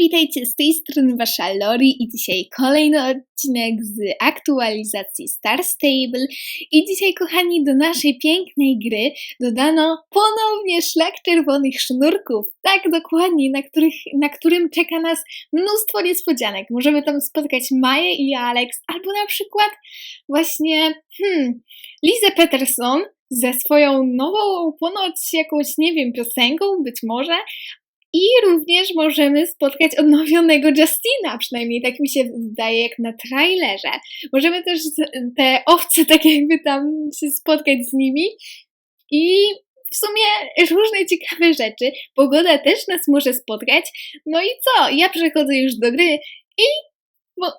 witajcie, z tej strony Wasza Lori i dzisiaj kolejny odcinek z aktualizacji Star Stable i dzisiaj kochani do naszej pięknej gry dodano ponownie szlak czerwonych sznurków, tak dokładnie, na, których, na którym czeka nas mnóstwo niespodzianek. Możemy tam spotkać Maję i Alex, albo na przykład właśnie hmm, Lizę Peterson, ze swoją nową, ponoć jakąś, nie wiem, piosenką, być może, i również możemy spotkać odnowionego Justina, przynajmniej tak mi się wydaje, jak na trailerze. Możemy też te owce tak jakby tam się spotkać z nimi i w sumie różne ciekawe rzeczy. Pogoda też nas może spotkać. No i co? Ja przechodzę już do gry i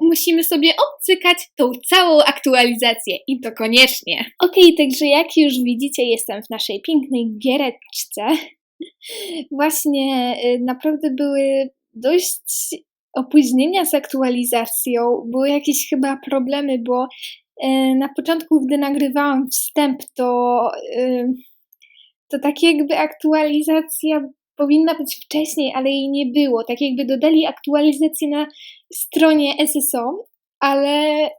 musimy sobie obcykać tą całą aktualizację i to koniecznie. Okej, okay, także jak już widzicie, jestem w naszej pięknej giereczce. Właśnie y, naprawdę były dość opóźnienia z aktualizacją, były jakieś chyba problemy, bo y, na początku, gdy nagrywałam wstęp, to, y, to tak jakby aktualizacja powinna być wcześniej, ale jej nie było. Tak jakby dodali aktualizację na stronie SSO, ale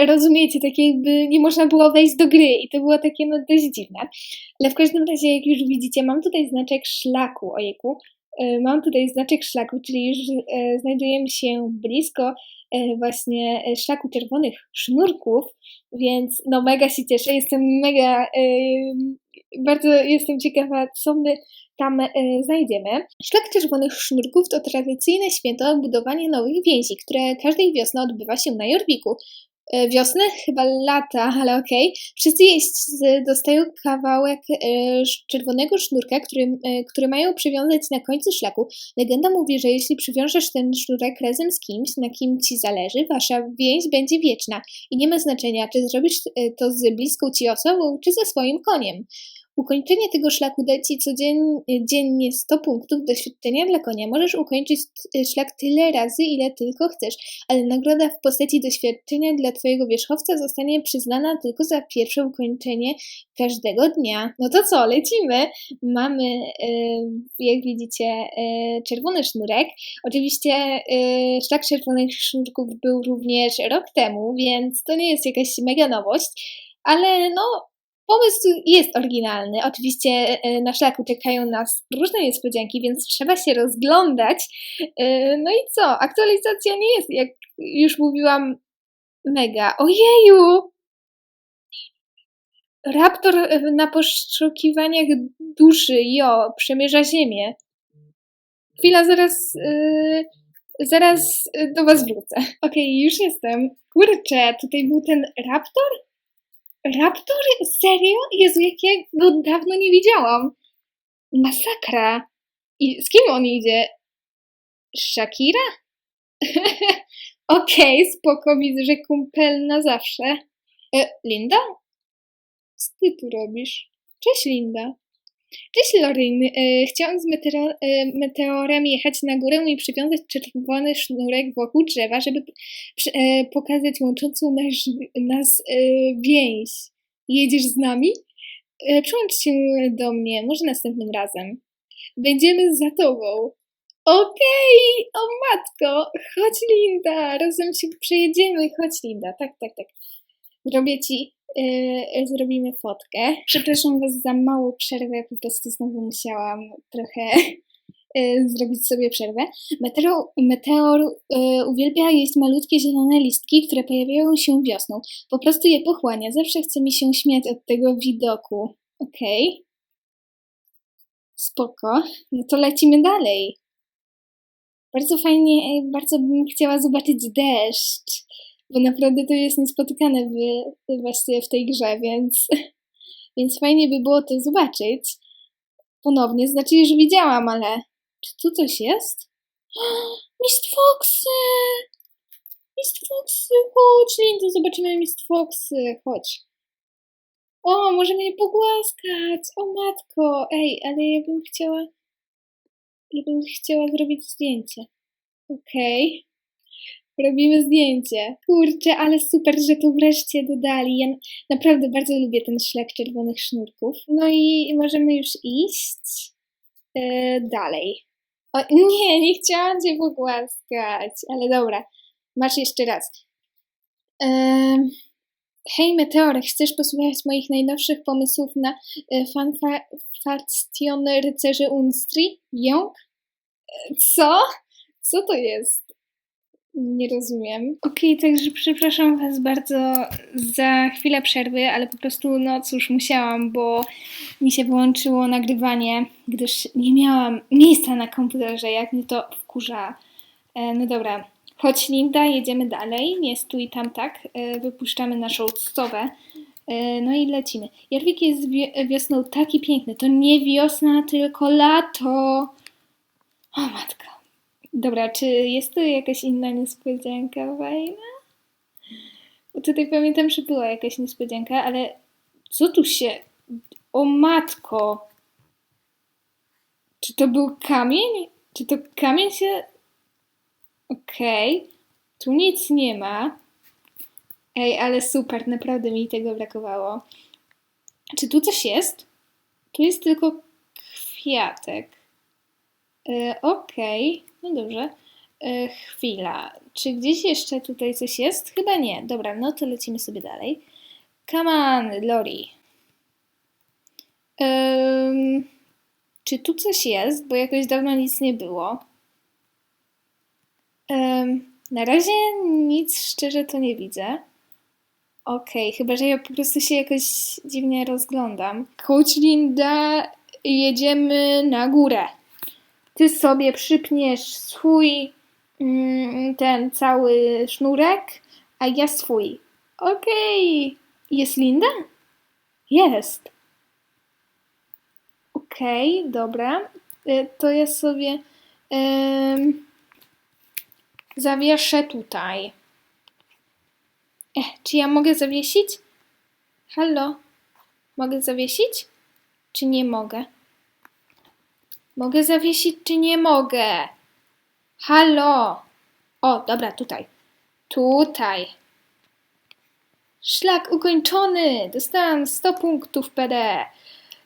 rozumiecie, tak jakby nie można było wejść do gry i to było takie no dość dziwne. Ale w każdym razie, jak już widzicie, mam tutaj znaczek szlaku, ojejku, e, mam tutaj znaczek szlaku, czyli już e, znajdujemy się blisko e, właśnie szlaku czerwonych sznurków, więc no mega się cieszę, jestem mega, bardzo jestem ciekawa, co my tam znajdziemy. Szlak czerwonych sznurków to tradycyjne święto budowania nowych więzi, które każdej wiosny odbywa się na Jorwiku. E, wiosny, chyba lata, ale okej. Okay. Wszyscy jeźdźcy dostają kawałek e, czerwonego sznurka, który, e, który mają przywiązać na końcu szlaku. Legenda mówi, że jeśli przywiążesz ten sznurek razem z kimś, na kim ci zależy, wasza więź będzie wieczna i nie ma znaczenia, czy zrobisz to z bliską ci osobą, czy ze swoim koniem. Ukończenie tego szlaku da Ci codziennie 100 punktów doświadczenia dla konia. Możesz ukończyć szlak tyle razy, ile tylko chcesz, ale nagroda w postaci doświadczenia dla Twojego wierzchowca zostanie przyznana tylko za pierwsze ukończenie każdego dnia. No to co, lecimy. Mamy, jak widzicie, e, czerwony sznurek. Oczywiście szlak czerwonych sznurków był również rok temu, więc to nie jest jakaś mega nowość, ale no Pomysł jest oryginalny. Oczywiście e, na szlaku czekają nas różne niespodzianki, więc trzeba się rozglądać. E, no i co? Aktualizacja nie jest, jak już mówiłam, mega. Ojeju! Raptor na poszukiwaniach duszy, jo, przemierza ziemię. Chwila, zaraz, yy, zaraz do was wrócę. Okej, okay, już jestem. Kurczę, tutaj był ten raptor? Raptor? Serio? Jezu, jak ja go dawno nie widziałam. Masakra. I z kim on idzie? Shakira? Okej, okay, spoko, widzę, że kumpel na zawsze. E, Linda? Co ty tu robisz? Cześć, Linda. Cześć Lorin, e, chciałam z meteor, e, meteorem jechać na górę i przywiązać czerwony sznurek wokół drzewa, żeby e, pokazać łączącą nas, nas więź. Jedziesz z nami? Przyłącz się do mnie, może następnym razem. Będziemy za tobą. Okej, okay. o matko, chodź Linda, razem się przejedziemy, chodź Linda, tak, tak, tak. Zrobię ci yy, zrobimy fotkę. Przepraszam Was za małą przerwę, po prostu znowu musiałam trochę yy, zrobić sobie przerwę. Meteor, meteor yy, uwielbia jeść malutkie zielone listki, które pojawiają się wiosną. Po prostu je pochłania. Zawsze chce mi się śmiać od tego widoku. Okej. Okay. Spoko. No to lecimy dalej. Bardzo fajnie, bardzo bym chciała zobaczyć deszcz bo naprawdę to jest niespotykane w, właśnie w tej grze, więc, więc fajnie by było to zobaczyć ponownie. Znaczy, już widziałam, ale czy tu coś jest? Mist Foxy! Mist Foxy, chodź, Linda, zobaczymy Mist Foxy, chodź. O, możemy je pogłaskać, o matko, ej, ale ja bym chciała, ja bym chciała zrobić zdjęcie. Okej. Okay robimy zdjęcie. Kurczę, ale super, że to wreszcie dodali. Ja naprawdę bardzo lubię ten szlak czerwonych sznurków. No i możemy już iść yy, dalej. O, nie, nie chciałam cię pogłaskać, ale dobra. Masz jeszcze raz. Em, hej Meteor, chcesz posłuchać moich najnowszych pomysłów na e, fanfastion rycerzy Unstri? Jąk? Co? Co to jest? Nie rozumiem. Okej, także przepraszam Was bardzo za chwilę przerwy, ale po prostu, no cóż, musiałam, bo mi się wyłączyło nagrywanie, gdyż nie miałam miejsca na komputerze, jak mnie to wkurza. E, no dobra, chodź Linda, jedziemy dalej, nie stój tam tak, e, wypuszczamy naszą stowę. E, no i lecimy. Jarwik jest wiosną taki piękny, to nie wiosna, tylko lato. O matka. Dobra, czy jest tu jakaś inna niespodzianka fajna? Tutaj pamiętam, że była jakaś niespodzianka, ale co tu się... O matko! Czy to był kamień? Czy to kamień się... Okej. Tu nic nie ma. Ej, ale super, naprawdę mi tego brakowało. Czy tu coś jest? Tu jest tylko kwiatek. E, Okej, no dobrze. E, chwila. Czy gdzieś jeszcze tutaj coś jest? Chyba nie. Dobra, no to lecimy sobie dalej. Come on, Lori. Em, czy tu coś jest? Bo jakoś dawno nic nie było. Em, na razie nic szczerze to nie widzę. Okej, chyba że ja po prostu się jakoś dziwnie rozglądam. Coach Linda, jedziemy na górę. Ty sobie przypniesz swój mm, ten cały sznurek, a ja swój. Okej. Jest Linda? Jest. Okej, dobra. Y, To ja sobie em, zawieszę tutaj. Eh, czy ja mogę zawiesić? Halo? Mogę zawiesić? Czy nie mogę? Mogę zawiesić, czy nie mogę? Halo? O, dobra, tutaj. Tutaj. Szlak ukończony! Dostałam 100 punktów PD.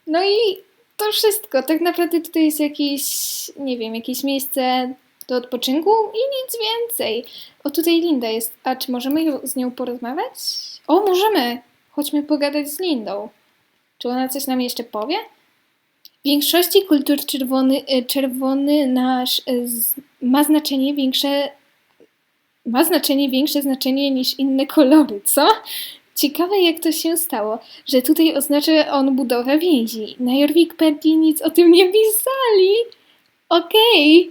No i to wszystko. Tak naprawdę tutaj jest jakieś, nie wiem, jakieś miejsce do odpoczynku i nic więcej. O, tutaj Linda jest. A czy możemy z nią porozmawiać? O, możemy. Chodźmy pogadać z Lindą. Czy ona coś nam jeszcze powie? W większości kultur czerwony, e, czerwony nasz e, ma znaczenie większe ma znaczenie większe znaczenie niż inne kolory, co? Ciekawe jak to się stało, że tutaj oznacza on budowę więzi. Na Jorwikpedia nic o tym nie pisali. Okej.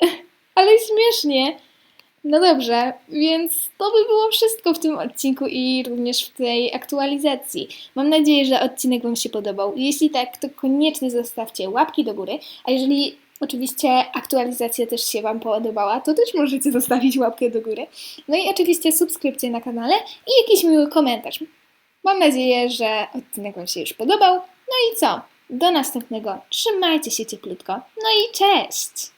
Ale śmiesznie. No dobrze, więc to by było wszystko w tym odcinku i również w tej aktualizacji. Mam nadzieję, że odcinek Wam się podobał. Jeśli tak, to koniecznie zostawcie łapki do góry, a jeżeli oczywiście aktualizacja też się Wam podobała, to też możecie zostawić łapkę do góry. No i oczywiście subskrypcję na kanale i jakiś miły komentarz. Mam nadzieję, że odcinek Wam się już podobał. No i co? Do następnego. Trzymajcie się cieplutko. No i cześć!